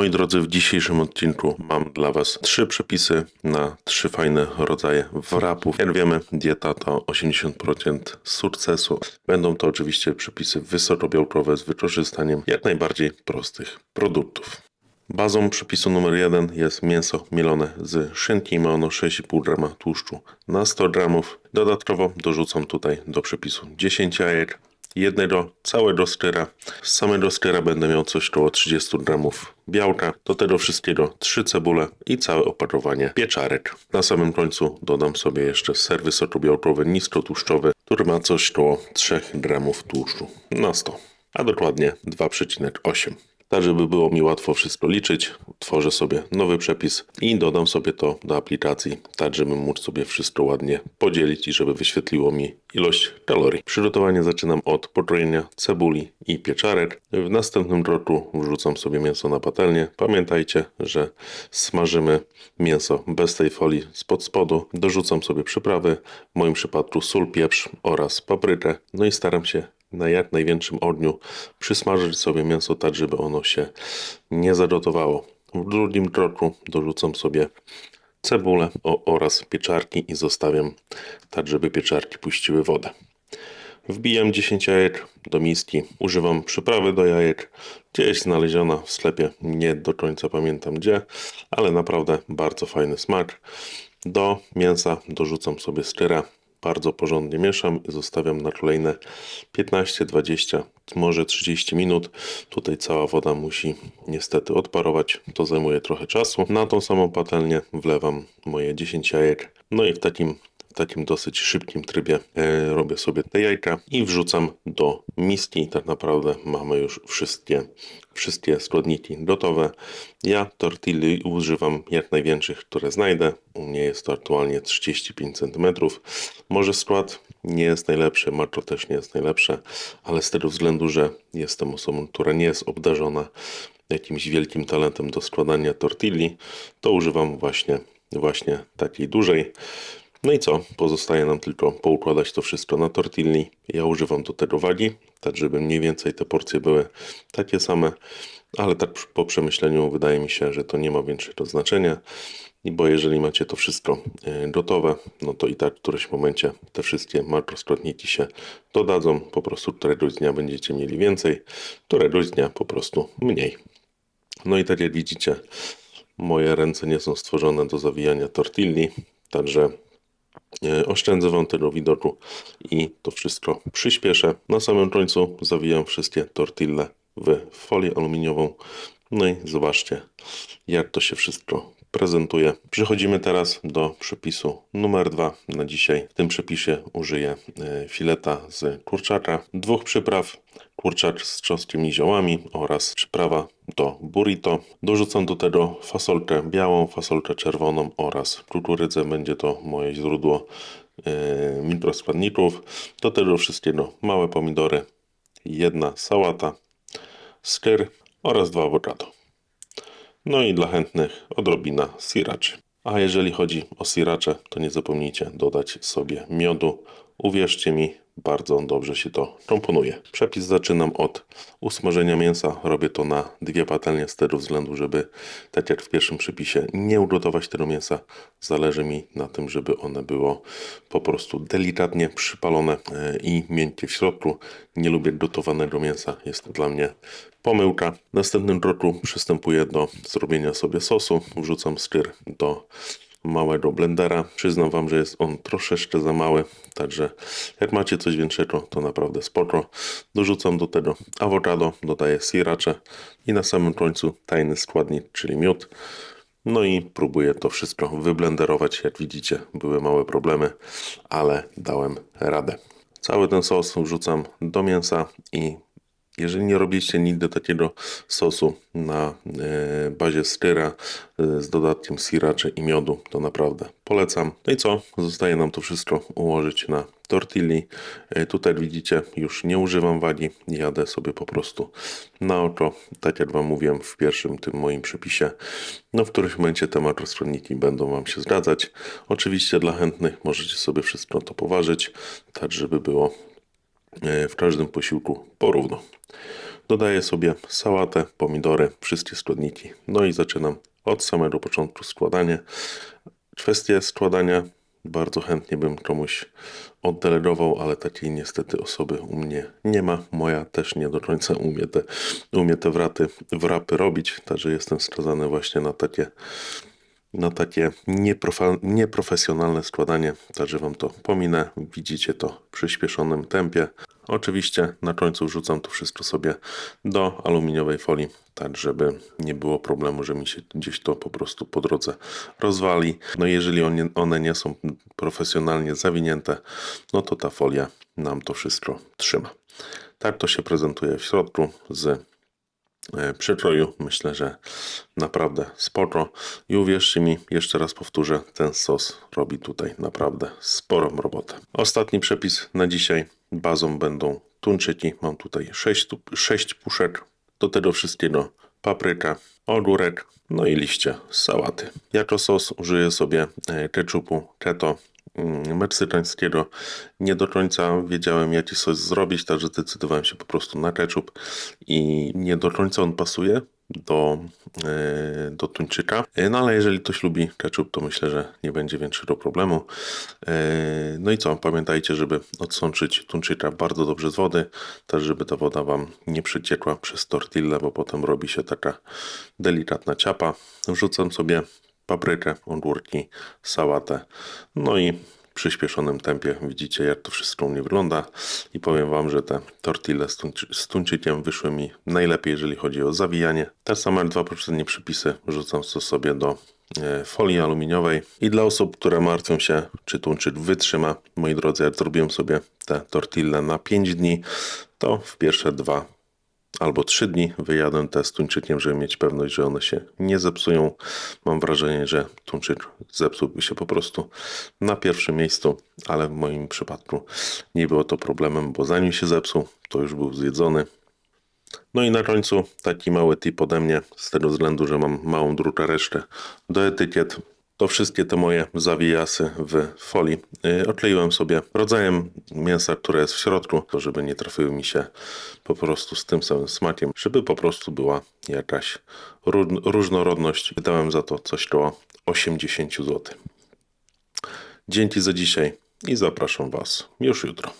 Moi drodzy, w dzisiejszym odcinku mam dla Was trzy przepisy na trzy fajne rodzaje wrapów. Jak wiemy, dieta to 80% sukcesu. Będą to oczywiście przepisy wysokobiałkowe z wykorzystaniem jak najbardziej prostych produktów. Bazą przepisu numer jeden jest mięso mielone z szynki. Ma ono 6,5 g tłuszczu na 100 g. Dodatkowo dorzucam tutaj do przepisu 10 jajek, jednego całego styra. Z samego styra będę miał coś koło 30 gramów białka. Do tego wszystkiego 3 cebule i całe opakowanie pieczarek. Na samym końcu dodam sobie jeszcze ser wysokobiałkowy, niskotłuszczowy, który ma coś koło 3 gramów tłuszczu na 100, a dokładnie 2,8. Tak, żeby było mi łatwo wszystko liczyć, tworzę sobie nowy przepis i dodam sobie to do aplikacji, tak żeby móc sobie wszystko ładnie podzielić i żeby wyświetliło mi ilość kalorii. Przygotowanie zaczynam od pokrojenia cebuli i pieczarek. W następnym kroku wrzucam sobie mięso na patelnię. Pamiętajcie, że smażymy mięso bez tej folii spod spodu. Dorzucam sobie przyprawy, w moim przypadku sól, pieprz oraz paprykę. No i staram się na jak największym ogniu przysmażyć sobie mięso tak, żeby ono się nie zagotowało. W drugim kroku dorzucam sobie cebulę oraz pieczarki i zostawiam tak, żeby pieczarki puściły wodę. Wbijam 10 jajek do miski. Używam przyprawy do jajek. Gdzieś znaleziona w sklepie, nie do końca pamiętam gdzie, ale naprawdę bardzo fajny smak. Do mięsa dorzucam sobie styra bardzo porządnie mieszam i zostawiam na kolejne 15, 20, może 30 minut. Tutaj cała woda musi niestety odparować, to zajmuje trochę czasu. Na tą samą patelnię wlewam moje 10 jajek, no i w takim w takim dosyć szybkim trybie e, robię sobie te jajka i wrzucam do miski. Tak naprawdę mamy już wszystkie, wszystkie składniki gotowe. Ja tortilli używam jak największych, które znajdę. U mnie jest to aktualnie 35 cm. Może skład nie jest najlepszy, makro też nie jest najlepsze, ale z tego względu, że jestem osobą, która nie jest obdarzona jakimś wielkim talentem do składania tortilli, to używam właśnie, właśnie takiej dużej. No i co? Pozostaje nam tylko poukładać to wszystko na tortilli. Ja używam do tego wagi, tak żeby mniej więcej te porcje były takie same, ale tak po przemyśleniu wydaje mi się, że to nie ma większego znaczenia. Bo jeżeli macie to wszystko e, gotowe, no to i tak w którymś momencie te wszystkie makroskładniki się dodadzą. Po prostu któregoś dnia będziecie mieli więcej, któregoś dnia po prostu mniej. No i tak jak widzicie, moje ręce nie są stworzone do zawijania tortilli, także oszczędzę Wam tego widoku i to wszystko przyspieszę. Na samym końcu zawijam wszystkie tortille w folię aluminiową. No i zobaczcie, jak to się wszystko prezentuje. Przechodzimy teraz do przepisu numer dwa na dzisiaj. W tym przepisie użyję e, fileta z kurczaka, dwóch przypraw, kurczak z cząstkymi ziołami oraz przyprawa do burrito. Dorzucam do tego fasolkę białą, fasolkę czerwoną oraz kukurydzę. Będzie to moje źródło yy, mikroskładników. Do tego wszystkiego małe pomidory, jedna sałata, skyr oraz dwa awokado. No i dla chętnych odrobina siraczy. A jeżeli chodzi o siracze, to nie zapomnijcie dodać sobie miodu. Uwierzcie mi, bardzo dobrze się to komponuje. Przepis zaczynam od usmażenia mięsa. Robię to na dwie patelnie z tego względu, żeby tak jak w pierwszym przepisie nie ugotować tego mięsa. Zależy mi na tym, żeby one było po prostu delikatnie przypalone e, i miękkie w środku. Nie lubię gotowanego mięsa. Jest to dla mnie pomyłka. W następnym kroku przystępuję do zrobienia sobie sosu. Wrzucam styr do małego blendera. Przyznam Wam, że jest on troszeczkę za mały, także jak macie coś większego, to naprawdę spoko. Dorzucam do tego awokado, dodaję sriracze i na samym końcu tajny składnik, czyli miód. No i próbuję to wszystko wyblenderować. Jak widzicie, były małe problemy, ale dałem radę. Cały ten sos wrzucam do mięsa i jeżeli nie robiliście nigdy takiego sosu na e, bazie styra e, z dodatkiem sriracha i miodu, to naprawdę polecam. No i co? Zostaje nam to wszystko ułożyć na tortilli. E, tutaj widzicie, już nie używam wagi, jadę sobie po prostu na oko, tak jak Wam mówiłem w pierwszym tym moim przepisie. No w którymś momencie te makroskładniki będą Wam się zgadzać. Oczywiście dla chętnych możecie sobie wszystko to poważyć, tak żeby było w każdym posiłku porówno. Dodaję sobie sałatę, pomidory, wszystkie składniki. No i zaczynam od samego początku składanie. Kwestie składania bardzo chętnie bym komuś oddelegował, ale takiej niestety osoby u mnie nie ma. Moja też nie do końca umie te, umie te wraty, wrapy robić, także jestem skazany właśnie na takie na takie nieprofesjonalne składanie, także Wam to pominę. Widzicie to w przyspieszonym tempie. Oczywiście na końcu wrzucam to wszystko sobie do aluminiowej folii, tak żeby nie było problemu, że mi się gdzieś to po prostu po drodze rozwali. No jeżeli one, nie są profesjonalnie zawinięte, no to ta folia nam to wszystko trzyma. Tak to się prezentuje w środku z przekroju. Myślę, że naprawdę sporo. I uwierzcie mi, jeszcze raz powtórzę, ten sos robi tutaj naprawdę sporą robotę. Ostatni przepis na dzisiaj. Bazą będą tuńczyki. Mam tutaj 6, 6 puszek. Do tego wszystkiego papryka, ogórek, no i liście sałaty. Jako sos użyję sobie e, ketchupu keto meksykańskiego. Nie do końca wiedziałem jaki sos zrobić, także zdecydowałem się po prostu na ketchup i nie do końca on pasuje do, e, do tuńczyka. E, No ale jeżeli ktoś lubi ketchup, to myślę, że nie będzie większego problemu. E, No i co, pamiętajcie, żeby odsączyć tuńczyka bardzo dobrze z wody, też żeby ta woda Wam nie przeciekła przez tortillę, bo potem robi się taka delikatna ciapa. Wrzucam sobie paprykę, ogórki, sałatę, no i w przyspieszonym tempie widzicie jak to wszystko u mnie wygląda. I powiem Wam, że te tortille z, tuńczy, z tuńczykiem wyszły mi najlepiej, jeżeli chodzi o zawijanie. Te same dwa poprzednie przepisy wrzucam to sobie do e, folii aluminiowej. I dla osób, które martwią się, czy tuńczyk wytrzyma, moi drodzy, jak zrobiłem sobie te tortille na 5 dni, to w pierwsze dwa albo trzy dni wyjadę te z tuńczykiem, żeby mieć pewność, że one się nie zepsują. Mam wrażenie, że tuńczyk zepsułby się po prostu na pierwszym miejscu, ale w moim przypadku nie było to problemem, bo zanim się zepsuł, to już był zjedzony. No i na końcu taki mały tip ode mnie, z tego względu, że mam małą drukareczkę do etykiet. To wszystkie te moje zawijasy w folii yy, okleiłem sobie rodzajem mięsa, które jest w środku, to żeby nie trafiły mi się po prostu z tym samym smakiem, żeby po prostu była jakaś ró- różnorodność. Wydałem za to coś koło 80 zł. Dzięki za dzisiaj i zapraszam Was już jutro.